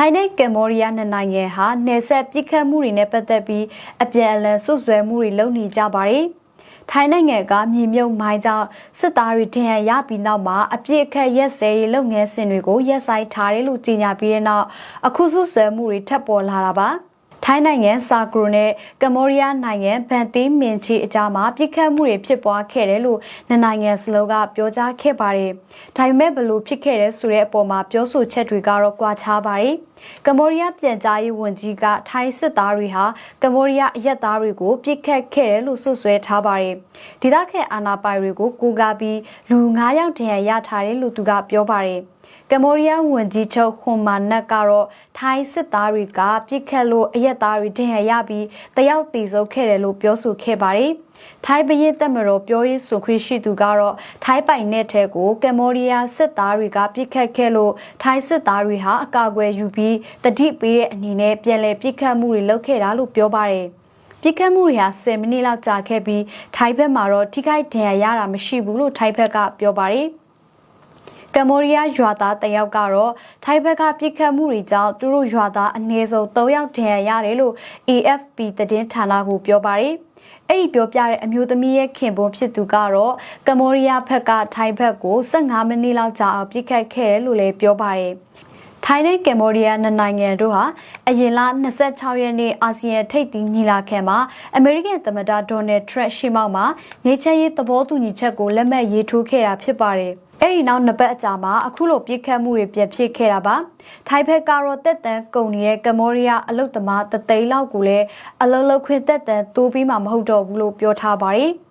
ထိုင်းနဲ့ကမ္ဘောဒီးယားနှစ်နိုင်ငံဟာနယ်စပ်ပြစ်ခတ်မှုတွေနဲ့ပတ်သက်ပြီးအပြန်အလှန်ဆွဆွဲမှုတွေလုပ်နေကြပါတယ်။ထိုင်းနိုင်ငံကမြေမြုပ်မိုင်းကြောင့်စစ်သားတွေထင်ရရပြီးနောက်မှာအပြစ်အခတ်ရက်စဲရေးလုပ်ငန်းစဉ်တွေကိုရက်ဆိုင်ထားတယ်လို့ကြေညာပြီးတဲ့နောက်အခုဆွဆွဲမှုတွေထပ်ပေါ်လာတာပါ။ ထိုင်းနိုင်ငံစာကရိုနဲ့ကမ္ဘောဒီးယားနိုင်ငံဗန်တီးမင်ချီအကြားမှာပြစ်ခတ်မှုတွေဖြစ်ပွားခဲ့တယ်လို့နှစ်နိုင်ငံစလုံးကပြောကြားခဲ့ပါတယ်။ဒါပေမဲ့ဘလို့ဖြစ်ခဲ့တယ်ဆိုတဲ့အပေါ်မှာပြောဆိုချက်တွေကတော့ကွာခြားပါတယ်။ကမ္ဘောဒီးယားပြန်ကြားရေးဝန်ကြီးကထိုင်းစစ်သားတွေဟာကမ္ဘောဒီးယားအရက်သားတွေကိုပြစ်ခတ်ခဲ့တယ်လို့ဆွဆွဲထားပါတယ်။ဒေသခံအာဏာပိုင်တွေကိုကိုးကားပြီးလူ9ယောက်ထင်ရထားတယ်လို့သူကပြောပါတယ်။ ကမ္ဘောဒီးယားဝန်ကြီးချုပ်ဟွန်မာနက်ကတော့ထိုင်းစစ်သားတွေကပြစ်ခတ်လို့အရက်သားတွေတင်ဟရပြီးတယောက်တီဆုံးခဲ့တယ်လို့ပြောဆိုခဲ့ပါတယ်။ထိုင်းဘရင်တက်မတော်ပြောရေးဆိုခွင့်ရှိသူကတော့ထိုင်းပိုင်နယ်ထဲကိုကမ္ဘောဒီးယားစစ်သားတွေကပြစ်ခတ်ခဲ့လို့ထိုင်းစစ်သားတွေဟာအကာအကွယ်ယူပြီးတတိပေးတဲ့အနေနဲ့ပြန်လည်ပြစ်ခတ်မှုတွေလုပ်ခဲ့တာလို့ပြောပါတယ်။ပြစ်ခတ်မှုတွေဟာ10မိနစ်လောက်ကြာခဲ့ပြီးထိုင်းဘက်မှာတော့ထိခိုက်ဒဏ်ရာရတာမရှိဘူးလို့ထိုင်းဘက်ကပြောပါတယ်။ ကမ္ဘောဒီးယားရွာသားတယောက်ကတော့ထိုင်းဘက်ကပြစ်ခတ်မှုတွေကြောင့်သူတို့ရွာသားအနည်းဆုံး3ယောက်ဒဏ်ရာရတယ်လို့ AFP သတင်းဌာနကိုပြောပါတယ်။အဲ့ဒီပြောပြတဲ့အမျိုးသမီးရဲ့ခင်ပွန်းဖြစ်သူကတော့ကမ္ဘောဒီးယားဘက်ကထိုင်းဘက်ကို15မိနစ်လောက်ကြာအောင်ပြစ်ခတ်ခဲ့တယ်လို့လည်းပြောပါတယ်။ ထိုင်းနဲ့ကမ္ဘောဒီးယားနှစ်နိုင်ငံတို့ဟာအရင်လ26ရက်နေ့အာဆီယံထိပ်သီးညီလာခံမှာအမေရိကန်သမ္မတဒေါ်နယ်ထရန့်ရှိမောက်မှာနေချရေးသဘောတူညီချက်ကိုလက်မှတ်ရေးထိုးခဲ့တာဖြစ်ပါတယ်။အဲ့ဒီနောက်နှစ်ပတ်အကြာမှာအခုလိုပြစ်ခတ်မှုတွေပြန်ဖြစ်ခဲ့တာပါထိုင်ဘက်ကတော့တက်တန်ကုန်နေတဲ့ကမ္ဘောဒီးယားအလုတ်သမားတသိန်းလောက်ကိုလည်းအလုံးလုံးခွင့်တက်တန်တိုးပြီးမှမဟုတ်တော့ဘူးလို့ပြောထားပါတယ်။